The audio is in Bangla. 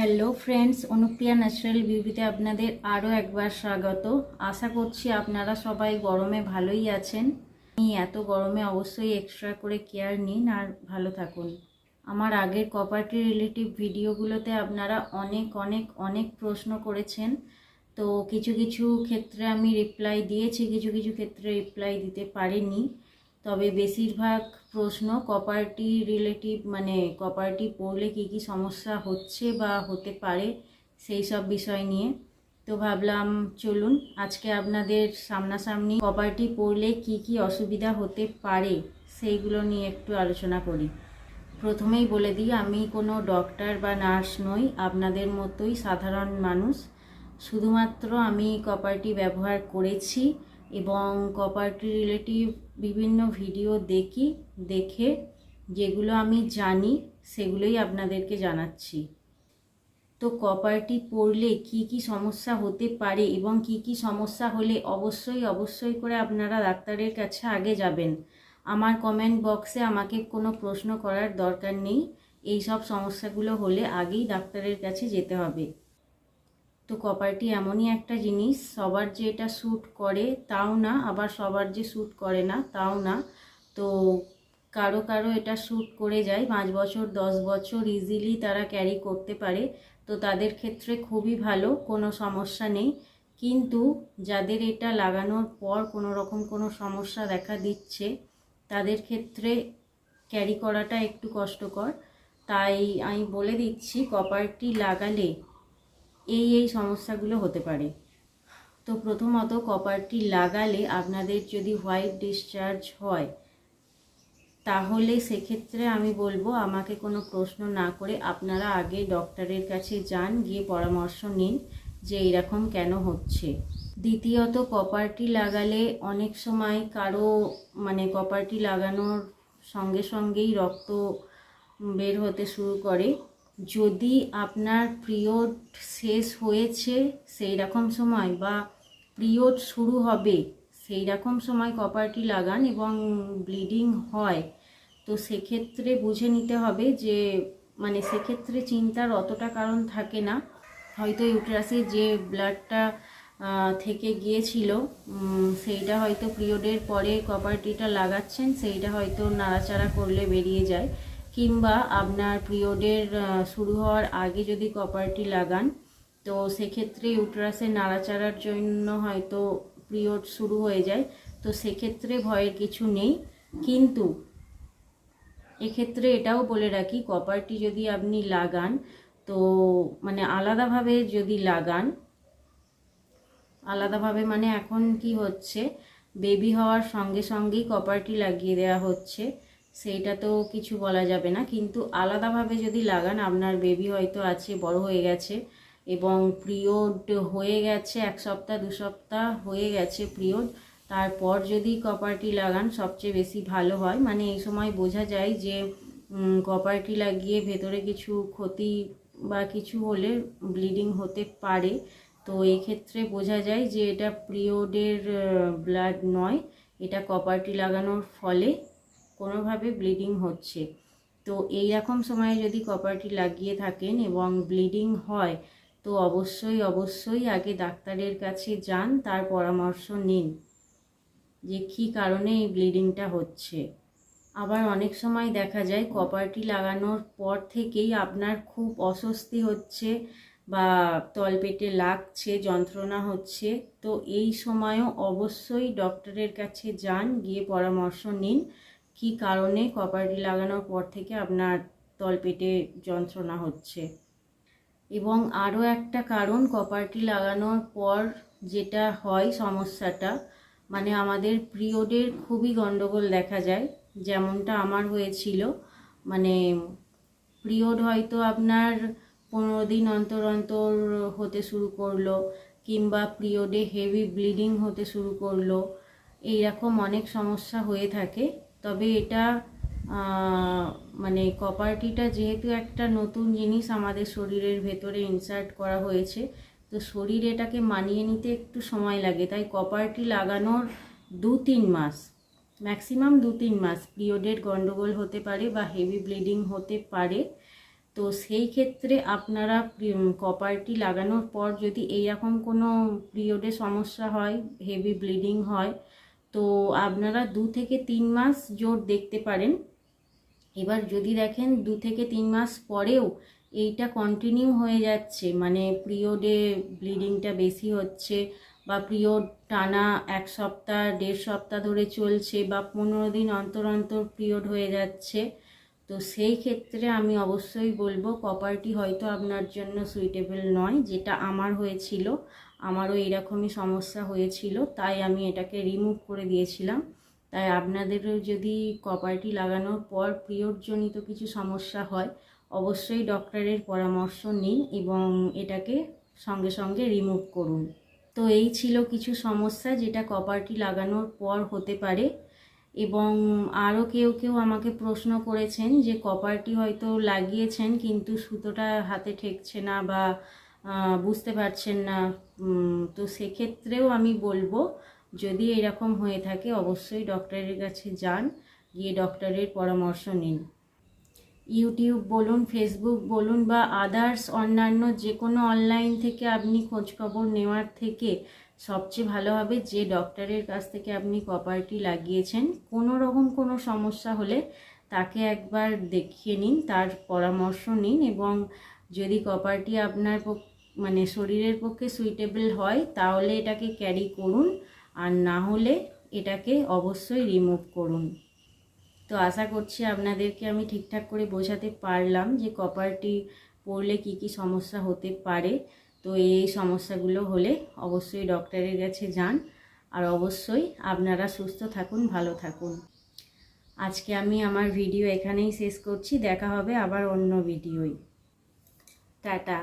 হ্যালো ফ্রেন্ডস, অনুপ্রিয়া ন্যাচারাল বিউটিতে আপনাদের আরও একবার স্বাগত। আশা করছি আপনারা সবাই গরমে ভালোই আছেন। এত গরমে অবশ্যই এক্সট্রা করে কেয়ার নিন আর ভালো থাকুন। আমার আগের কপার্টি রিলেটিভ ভিডিওগুলোতে আপনারা অনেক অনেক অনেক প্রশ্ন করেছেন। তো কিছু কিছু ক্ষেত্রে আমি রিপ্লাই দিয়েছি, কিছু কিছু ক্ষেত্রে রিপ্লাই দিতে পারিনি। তবে বেশিরভাগ প্রশ্ন কপারটি রিলেটিভ মানে কপারটি পড়লে কি কি সমস্যা হচ্ছে বা হতে পারে সেই সব বিষয় নিয়ে। তো ভাবলাম চলুন আজকে আপনাদের সামনাসামনি কপারটি পড়লে কি কি অসুবিধা হতে পারে সেইগুলো নিয়ে একটু আলোচনা করি। প্রথমেই বলে দিই, আমি কোনো ডক্টর বা নার্স নই, আপনাদের মতোই সাধারণ মানুষ। শুধুমাত্র আমি কপারটি ব্যবহার করেছি। এবং কপারটি রিলেটিভ বিভিন্ন ভিডিও দেখি, দেখে যেগুলো আমি জানি সেগুলোই আপনাদেরকে জানাচ্ছি। তো কপারটি পড়লে কি কি সমস্যা হতে পারে এবং কি কি সমস্যা হলে অবশ্যই অবশ্যই করে আপনারা ডাক্তারের কাছে আগে যাবেন। আমার কমেন্ট বক্সে আমাকে কোনো প্রশ্ন করার দরকার নেই। এই সব সমস্যাগুলো হলে আগেই ডাক্তারের কাছে যেতে হবে। তো কপারটি এমনই একটা জিনিস, সবার যে এটা শ্যুট করে তাও না, আবার সবার যে শ্যুট করে না তাও না। তো কারও কারও এটা শ্যুট করে যায়, পাঁচ বছর, দশ বছর ইজিলি তারা ক্যারি করতে পারে। তো তাদের ক্ষেত্রে খুবই ভালো, কোনো সমস্যা নেই। কিন্তু যাদের এটা লাগানোর পর কোনো রকম কোনো সমস্যা দেখা দিচ্ছে, তাদের ক্ষেত্রে ক্যারি করাটা একটু কষ্টকর। তাই আমি বলে দিচ্ছি কপারটি লাগালে এই এই সমস্যাগুলো হতে পারে। তো প্রথমত কপারটি লাগালে আপনাদের যদি হোয়াইট ডিসচার্জ হয়, তাহলে সেক্ষেত্রে আমি বলব আমাকে কোনো প্রশ্ন না করে আপনারা আগে ডক্টরের কাছে যান, গিয়ে পরামর্শ নিন যে এরকম কেন হচ্ছে। দ্বিতীয়ত, কপারটি লাগালে অনেক সময় কারও মানে কপারটি লাগানোর সঙ্গে সঙ্গেই রক্ত বের হতে শুরু করে। যদি আপনার পিরিয়ড শেষ হয়েছে সেই রকম সময় বা পিরিয়ড শুরু হবে সেই রকম সময় কপারটি লাগান এবং ব্লিডিং হয়, তো সেক্ষেত্রে বুঝে নিতে হবে যে মানে সেক্ষেত্রে চিন্তার অতটা কারণ থাকে না। হয়তো ইউট্রাসে যে ব্লাডটা থেকে গিয়েছিল সেইটা হয়তো পিরিয়ডের পরে কপারটিটা লাগাচ্ছেন, সেইটা হয়তো নাড়াচাড়া করলে বেরিয়ে যায়। কিংবা আপনার পিরিয়ডের শুরু হওয়ার আগে যদি কপারটি লাগান, তো সেক্ষেত্রে ইউট্রাসে নাড়াচাড়ার জন্য হয়তো পিরিয়ড শুরু হয়ে যায়। তো সেক্ষেত্রে ভয়ের কিছু নেই। কিন্তু এক্ষেত্রে এটাও বলে রাখি কপারটি যদি আপনি লাগান, তো মানে আলাদাভাবে যদি লাগান, আলাদাভাবে মানে এখন কি হচ্ছে, বেবি হওয়ার সঙ্গে সঙ্গেই কপারটি লাগিয়ে দেওয়া হচ্ছে। সেইটা তো কিছু বলা যাবে না। কিন্তু আলাদাভাবে যদি লাগান, আপনার বেবি হয়তো আছে, বড় হয়ে গেছে এবং পিরিয়ড হয়ে গেছে, এক সপ্তাহ, দু সপ্তাহ হয়ে গেছে পিরিয়ড তারপর যদি কপারটি লাগান, সবচেয়ে বেশি ভালো হয়। মানে এই সময় বোঝা যায় যে কপারটি লাগিয়ে ভেতরে কিছু ক্ষতি বা কিছু হলে ব্লিডিং হতে পারে। তো এই ক্ষেত্রে বোঝা যায় যে, এটা পিরিয়ডের ব্লাড নয়, এটা কপারটি লাগানোর ফলে। কোনোভাবে ব্লিডিং হচ্ছে। তো এই রকম সময়ে যদি কপারটি লাগিয়ে থাকেন এবং ব্লিডিং হয়, তো অবশ্যই অবশ্যই আগে ডাক্তারের কাছে যান, তার পরামর্শ নিন যে কী কারণে এই ব্লিডিংটা হচ্ছে। আবার অনেক সময় দেখা যায় কপারটি লাগানোর পর থেকেই আপনার খুব অস্বস্তি হচ্ছে বা তলপেটে লাগছে, যন্ত্রণা হচ্ছে, তো এই সময়ও অবশ্যই ডক্টরের কাছে যান, গিয়ে পরামর্শ নিন। কি কারণে কপারটি লাগানোর পর থেকে আপনার তলপেটে যন্ত্রণা হচ্ছে? এবং আরও একটা কারণ কপারটি লাগানোর পর যেটা হয় সমস্যাটা মানে আমাদের পিরিয়ডের খুবই গণ্ডগোল দেখা যায়। যেমনটা আমার হয়েছিল মানে পিরিয়ড হয়তো আপনার পনেরো দিন অন্তর অন্তর হতে শুরু করল, কিংবা পিরিয়ডে হেভি ব্লিডিং হতে শুরু করল, এইরকম অনেক সমস্যা হয়ে থাকে। তবে এটা মানে কপারটিটা যেহেতু একটা নতুন জিনিস আমাদের শরীরের ভেতরে ইনসার্ট করা হয়েছে, তো শরীর এটাকে মানিয়ে নিতে একটু সময় লাগে। তাই কপারটি লাগানোর দু তিন মাস ম্যাক্সিমাম দু তিন মাস পিরিয়ডের গণ্ডগোল হতে পারে বা হেভি ব্লিডিং হতে পারে। তো সেই ক্ষেত্রে আপনারা কপারটি লাগানোর পর যদি এইরকম কোনো পিরিয়ডে সমস্যা হয় হেভি ব্লিডিং হয় তো আপনারা দু থেকে তিন মাস জোর দেখতে পারেন। এবার যদি দেখেন দু থেকে তিন মাস পরেও এইটা কন্টিনিউ হয়ে যাচ্ছে মানে পিরিয়ডে ব্লিডিংটা বেশি হচ্ছে বা পিরিয়ড টানা এক সপ্তাহ, দেড় সপ্তাহ ধরে চলছে বা পনেরো দিন অন্তর অন্তর পিরিয়ড হয়ে যাচ্ছে তো সেই ক্ষেত্রে আমি অবশ্যই বলব কপারটি হয়তো আপনার জন্য সুইটেবল নয়, যেটা আমার হয়েছিল। আমারও এরকমই সমস্যা হয়েছিল, তাই আমি এটাকে রিমুভ করে দিয়েছিলাম। তাই আপনাদেরও যদি কপারটি লাগানোর পর পিরিয়ডজনিত কিছু সমস্যা হয়, অবশ্যই ডক্টরের পরামর্শ নিন এবং এটাকে সঙ্গে সঙ্গে রিমুভ করুন। তো এই ছিল কিছু সমস্যা, যেটা কপারটি লাগানোর পর হতে পারে। এবং আরও কেউ কেউ আমাকে প্রশ্ন করেছেন যে কপারটি হয়তো লাগিয়েছেন, কিন্তু সুতোটা হাতে ঠেকছে না বা বুঝতে পারছেন না। তো সেক্ষেত্রেও আমি বলব, যদি এরকম হয়ে থাকে অবশ্যই ডক্টরের কাছে যান, গিয়ে ডক্টরের পরামর্শ নিন। ইউটিউব বলুন, ফেসবুক বলুন বা আদার্স অন্যান্য যে কোনো অনলাইন থেকে আপনি খোঁজখবর নেওয়ার থেকে সবচেয়ে ভালো হবে যে ডক্টরের কাছ থেকে আপনি কপারটি লাগিয়েছেন, কোনো রকম কোনো সমস্যা হলে তাকে একবার দেখিয়ে নিন, তার পরামর্শ নিন এবং যদি কপারটি আপনার মানে শরীরের পক্ষে সুইটেবল হয়, তাহলে এটাকে ক্যারি করুন আর না হলে এটাকে অবশ্যই রিমুভ করুন। তো আশা করছি আপনাদেরকে আমি ঠিকঠাক করে বোঝাতে পারলাম যে কপারটি পড়লে কি কি সমস্যা হতে পারে। তো এই সমস্যাগুলো হলে অবশ্যই ডক্টরের কাছে যান আর অবশ্যই আপনারা সুস্থ থাকুন, ভালো থাকুন। আজকে আমি আমার ভিডিও এখানেই শেষ করছি। দেখা হবে আবার অন্য ভিডিওই টাটা।